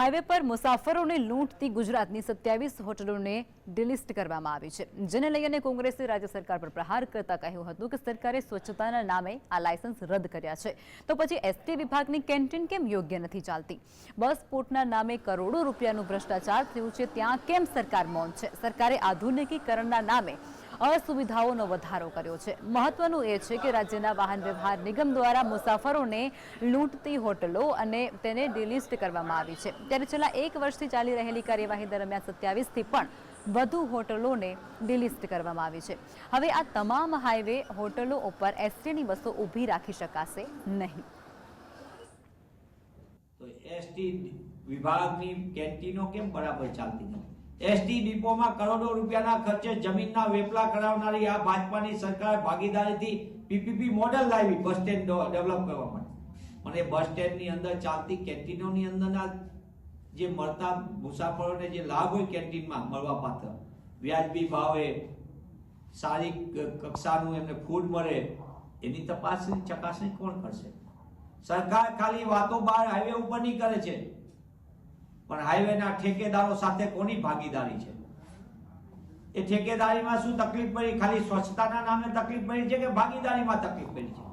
Highway પર મુસાફરોને લૂંટતી ગુજરાતની સત્યાવીસ હોટલોને ડિલિસ્ટ કરવામાં આવી છે, જેને લઈને કોંગ્રેસે રાજ્ય સરકાર પર પ્રહાર કરતા કહ્યું હતું કે સરકારે સ્વચ્છતાના નામે આ લાયસન્સ રદ કર્યા છે. તો પછી એસટી વિભાગની કેન્ટીન કેમ યોગ્ય નથી ચાલતી? બસ પોર્ટના નામે કરોડો રૂપિયાનું ભ્રષ્ટાચાર થયું છે, ત્યાં કેમ સરકાર મૌન છે? સરકારે આધુનિકીકરણના નામે અસુવિધાઓનો વધારો કર્યો છે. મહત્વનું એ છે કે રાજ્યના વાહન વ્યવહાર નિગમ દ્વારા મુસાફરોને લૂંટતી હોટલો અને તેને ડિલિસ્ટ કરવામાં આવી છે. ત્યારે છેલ્લા એક વર્ષથી ચાલી રહેલી કાર્યવાહી દરમિયાન સત્યાવીસથી પણ વધુ હોટલોને ડિલિસ્ટ કરવામાં આવી છે. હવે આ તમામ હાઈવે હોટલો ઉપર એસટીની બસો ઊભી રાખી શકાશે નહીં. તો એસટી વિભાગની કેન્ટીનો કેમ બરાબર ચાલતી નથી? એસટી ડિપોમાં કરોડો રૂપિયાના ખર્ચે જમીનના વેપલા કરાવનારી આ ભાજપાની સરકાર ભાગીદારીથી પીપીપી મોડેલ લાવી બસ સ્ટેન્ડ ડેવલપ કરવા માટે. અને બસ સ્ટેન્ડની અંદર ચાલતી કેન્ટીનોની અંદરના જે મળતા મુસાફરોને જે લાભ હોય કેન્ટીનમાં મળવા પાત્ર. વ્યાજબી ભાવે, સારી કક્ષાનું એમને ફૂડ મળે, એની તપાસની ચકાસણી કોણ કરશે? સરકાર ખાલી વાતો બહાર હાઈવે ઉપરની કરે છે. પણ હાઈવેના ઠેકેદારો સાથે કોની ભાગીદારી છે? એ ઠેકેદારીમાં શું તકલીફ પડી? ખાલી સ્વચ્છતાના નામે તકલીફ પડી છે કે ભાગીદારીમાં તકલીફ પડી છે?